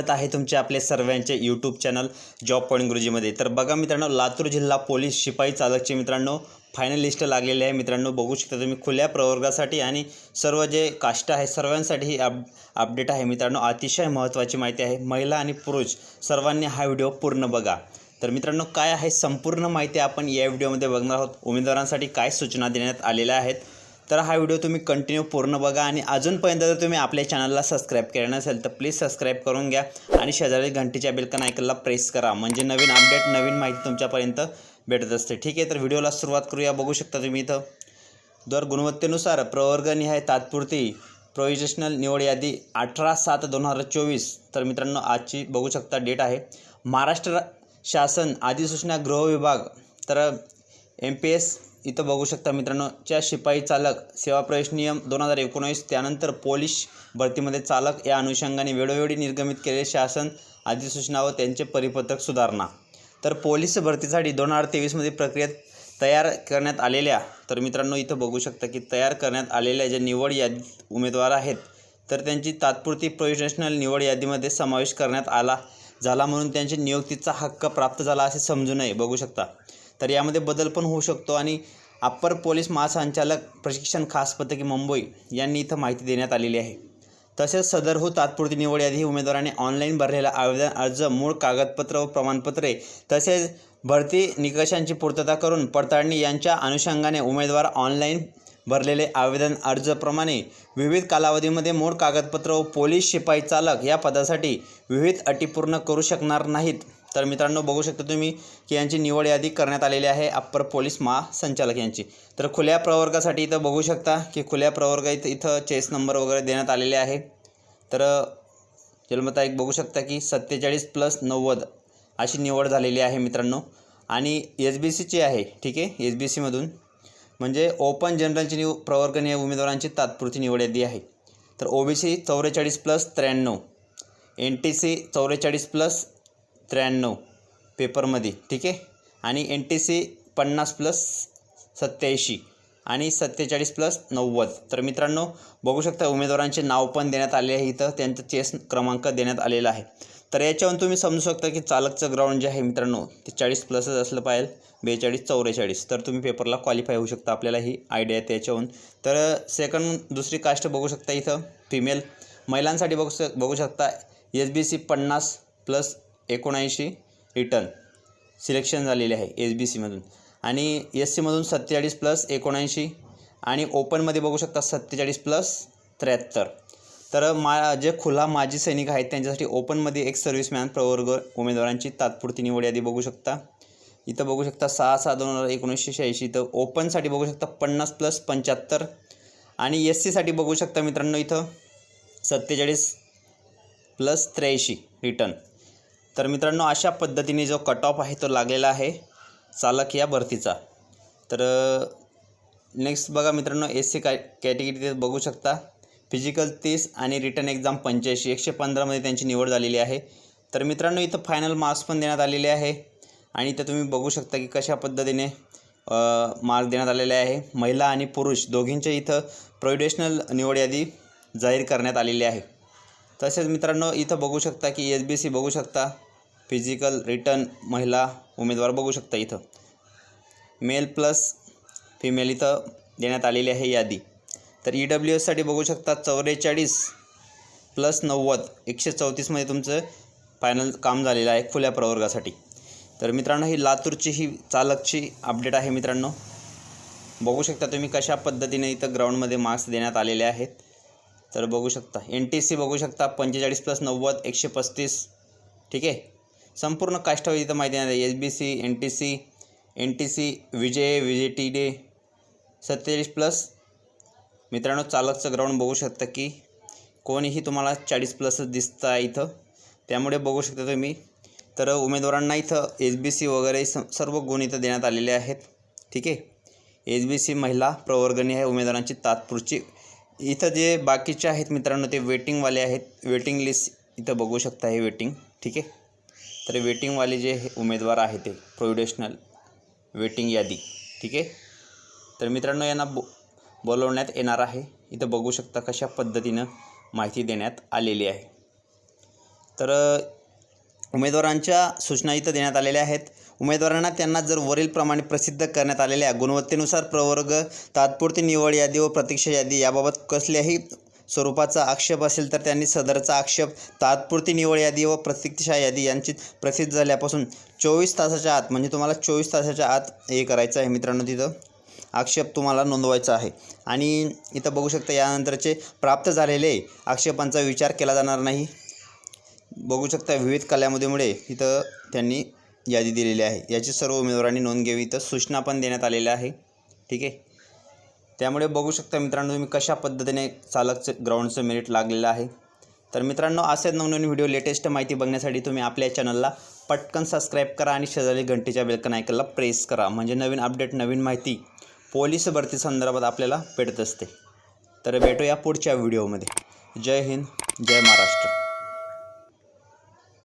स्वागत आहे तुमचे आपले सर्वांचे यूट्यूब चॅनल जॉब पॉईंट गुरुजीमध्ये तर बघा मित्रांनो लातूर जिल्हा पोलीस शिपाई चालकचे मित्रांनो फायनल लिस्ट लागलेली आहे. मित्रांनो बघू शकता तुम्ही खुल्या प्रवर्गासाठी आणि सर्व जे कास्ट आहे सर्वांसाठी ही अप अपडेट आहे. मित्रांनो अतिशय महत्त्वाची माहिती आहे. महिला आणि पुरुष सर्वांनी हा व्हिडिओ पूर्ण बघा. तर मित्रांनो काय आहे? संपूर्ण माहिती आपण या व्हिडिओमध्ये बघणार आहोत. उमेदवारांसाठी काय सूचना देण्यात आलेल्या आहेत? तर हा व्हिडिओ तुम्ही कंटिन्यू पूर्ण बघा आणि अजूनपर्यंत जर तुम्ही आपल्या चॅनलला सबस्क्राईब केलं नसेल तर प्लीज सबस्क्राईब करून घ्या आणि शेजारी घंटीच्या बेलकन ऐकलला प्रेस करा. म्हणजे नवीन अपडेट नवीन माहिती तुमच्यापर्यंत भेटत असते. ठीक आहे तर व्हिडिओला सुरुवात करूया. बघू शकता तुम्ही इथं. दर गुणवत्तेनुसार प्रवर्गनिहाय तात्पुरती. प्रोविजेशनल निवड यादी अठरा सात दोन हजार चोवीस. तर मित्रांनो आजची बघू शकता डेट आहे. महाराष्ट्र शासन अधिसूचना गृह विभाग. तर एम पी एस इथं बघू शकता मित्रांनो च्या शिपाई चालक सेवा प्रवेश नियम दोन हजार एकोणवीस त्यानंतर पोलीस भरतीमध्ये चालक या अनुषंगाने वेळोवेळी निर्गमित केलेले शासन अधिसूचना व त्यांचे परिपत्रक सुधारणा. तर पोलीस भरतीसाठी दोन हजार तेवीसमध्ये प्रक्रियेत तयार करण्यात आलेल्या तर मित्रांनो इथं बघू शकता की तयार करण्यात आलेल्या ज्या निवड यादीत उमेदवार आहेत तर त्यांची तात्पुरती प्रोफेशनल निवड यादीमध्ये समावेश करण्यात आला झाला म्हणून त्यांची नियुक्तीचा हक्क प्राप्त झाला असे समजू नये. बघू शकता. तर यामध्ये बदल पण होऊ शकतो आणि अप्पर पोलीस महासंचालक प्रशिक्षण खास पथके मुंबई यांनी इथं माहिती देण्यात आलेली आहे. तसेच सदरहू हो तात्पुरती निवड यादी उमेदवाराने ऑनलाईन भरलेला आवेदन अर्ज मूळ कागदपत्र व प्रमाणपत्रे तसेच भरती निकषांची पूर्तता करून पडताळणी यांच्या अनुषंगाने उमेदवार ऑनलाईन भरलेले आवेदन अर्जप्रमाणे विविध कालावधीमध्ये मूळ कागदपत्र व पोलीस शिपाई चालक या पदासाठी विविध अटी पूर्ण करू शकणार नाहीत. तर मित्रांनो बघू शकता तुम्ही की यांची निवड यादी करण्यात आलेली आहे अप्पर पोलीस महासंचालक यांची. तर खुल्या प्रवर्गासाठी इथं बघू शकता की खुल्या प्रवर्ग इथं इथं चेस नंबर वगैरे देण्यात आलेले आहे. तर जन्मतारीख बघू शकता की सत्तेचाळीस प्लस नव्वद अशी निवड झालेली आहे मित्रांनो. आणि एस बी सीची आहे ठीक आहे? एस बी सीमधून म्हणजे ओपन जनरलची निव प्रवर्गनीय उमेदवारांची तात्पुरती निवड यादी आहे. तर ओ बी सी चौवेचाळीस प्लस त्र्याण्णव. एन टी सी चौवेचाळीस प्लस त्र्याण्णव पेपरमध्ये ठीक आहे? आणि एन टी सी पन्नास प्लस सत्याऐंशी आणि सत्तेचाळीस प्लस नव्वद. तर मित्रांनो बघू शकता उमेदवारांचे नाव पण देण्यात आले आहे इथं. त्यांचा चेस क्रमांक देण्यात आलेला आहे. तर याच्यावरून तुम्ही समजू शकता की चालकचं ग्राउंड जे आहे मित्रांनो ते चाळीस प्लसच असलं पाहिजे. बेचाळीस चौवेचाळीस तर तुम्ही पेपरला क्वालिफाय होऊ शकता. आपल्याला ही आयडिया आहे त्याच्यावरून. तर सेकंड दुसरी कास्ट बघू शकता इथं फिमेल महिलांसाठी बघू शक बघू शकता. एस बी सी पन्नास प्लस एकोणऐंशी रिटर्न सिलेक्शन झालेले आहे एस बी सीमधून आणि एस सीमधून सत्तेचाळीस प्लस एकोणऐंशी आणि ओपनमध्ये बघू शकता सत्तेचाळीस प्लस त्र्याहत्तर. तर मा जे खुला माजी सैनिक आहेत त्यांच्यासाठी ओपनमध्ये एक सर्व्हिसमॅन प्रवर्ग उमेदवारांची तात्पुरती निवड यादी बघू शकता. इथं बघू शकता सहा सहा दोन हजार एकोणीसशे शहाऐंशी. इथं ओपनसाठी बघू शकता पन्नास प्लस पंच्याहत्तर. आणि एस सीसाठी बघू शकता मित्रांनो इथं सत्तेचाळीस प्लस त्र्याऐंशी रिटर्न तर मित्रांनो अशा पद्धतीने जो कट ऑफ आहे तो लागलेला आहे. चालक या भरतीचा. तर नेक्स्ट बघा मित्रांनो एस सी कॅ कॅटेगरी ते बघू शकता. फिजिकल तीस आणि रिटर्न एक्झाम पंच्याऐंशी. एकशे पंधरामध्ये त्यांची निवड झालेली आहे. तर मित्रांनो इथं फायनल मार्क्स पण देण्यात आलेले आहे. आणि इथं तुम्ही बघू शकता की कशा पद्धतीने मार्क देण्यात आलेले आहे. महिला आणि पुरुष दोघींच्या इथं प्रोविडेशनल निवड यादी जाहीर करण्यात आलेली आहे. तसेच मित्रांनो इथं बघू शकता की एस बी सी बघू शकता. फिजिकल रिटर्न महिला उमेदवार बघू शकता इथं. मेल प्लस फिमेल इथं देण्यात आलेली आहे यादी. तर ई डब्ल्यू एससाठी बघू शकता चौवेचाळीस प्लस नव्वद एकशे चौतीसमध्ये तुमचं फायनल काम झालेलं आहे खुल्या प्रवर्गासाठी. तर मित्रांनो ही लातूरची ही चालकची अपडेट आहे मित्रांनो. बघू शकता तुम्ही कशा पद्धतीने इथं ग्राउंडमध्ये मार्क्स देण्यात आलेले आहेत. तर बघू शकता एन टी सी बघू शकता पंचेचाळीस प्लस नव्वद एकशे पस्तीस ठीक आहे? संपूर्ण काष्टावर इथं माहिती नाही S B C N T C N T C Vijay Vijay T day सत्तेचाळीस प्लस मित्रांनो चालकचं ग्राउंड बघू शकता की कोणीही तुम्हाला चाळीस प्लसच दिसतं आहे इथं. त्यामुळे बघू शकता तुम्ही. तर उमेदवारांना इथं एस बी सी वगैरे स सर्व गुण इथं देण्यात आलेले आहेत. ठीक आहे? एस बी सी महिला प्रवर्गणी आहे उमेदवारांची तात्पुरची. इथं जे बाकीचे आहेत मित्रांनो ते वेटिंगवाले आहेत. वेटिंग लिस्ट इथं बघू शकता हे वेटिंग ठीक आहे? तर वेटिंगवाले जे हे उमेदवार आहे ते प्रोविडेशनल वेटिंग यादी ठीक आहे? तर मित्रांनो यांना बो बोलवण्यात येणार आहे. इथं बघू शकता कशा पद्धतीनं माहिती देण्यात आलेली आहे. तर उमेदवारांच्या सूचना इथं देण्यात आलेल्या आहेत. उमेदवारांना त्यांना जर वरीलप्रमाणे प्रसिद्ध करण्यात आलेल्या गुणवत्तेनुसार प्रवर्ग तात्पुरती निवड यादी व प्रतीक्षा यादी याबाबत कसल्याही स्वरूपाचा आक्षेप असेल तर त्यांनी सदरचा आक्षेप तात्पुरती निवड यादी व प्रतीक्षा यादी यांची प्रसिद्ध झाल्यापासून चोवीस तासाच्या आत म्हणजे तुम्हाला चोवीस तासाच्या आत हे करायचं आहे मित्रांनो तिथं. आक्षेप तुम्हाला नोंदवायचा आहे. आणि इथं बघू शकता यानंतरचे प्राप्त झालेले आक्षेपांचा विचार केला जाणार नाही. बघू शकता विविध कलामुदीमुळे इथं त्यांनी यादी दिलेली आहे. याची सर्व उमेदवारांनी नोंद घ्यावी. इथं सूचना पण देण्यात आलेल्या आहे. ठीक आहे? त्यामुळे बघू शकता मित्रांनो तुम्ही कशा पद्धतीने चालकचं ग्राउंडचं मेरिट लागलेलं आहे. तर मित्रांनो असेच नवनवीन व्हिडिओ लेटेस्ट माहिती बघण्यासाठी तुम्ही आपल्या चॅनलला पटकन सबस्क्राईब करा आणि शेजारी घंटेच्या बेलकन ऐकायला प्रेस करा. म्हणजे नवीन अपडेट नवीन माहिती पोलीस भरती संदर्भात आपल्याला भेटत असते. तर भेटूया पुढच्या व्हिडिओमध्ये जय हिंद जय महाराष्ट्र.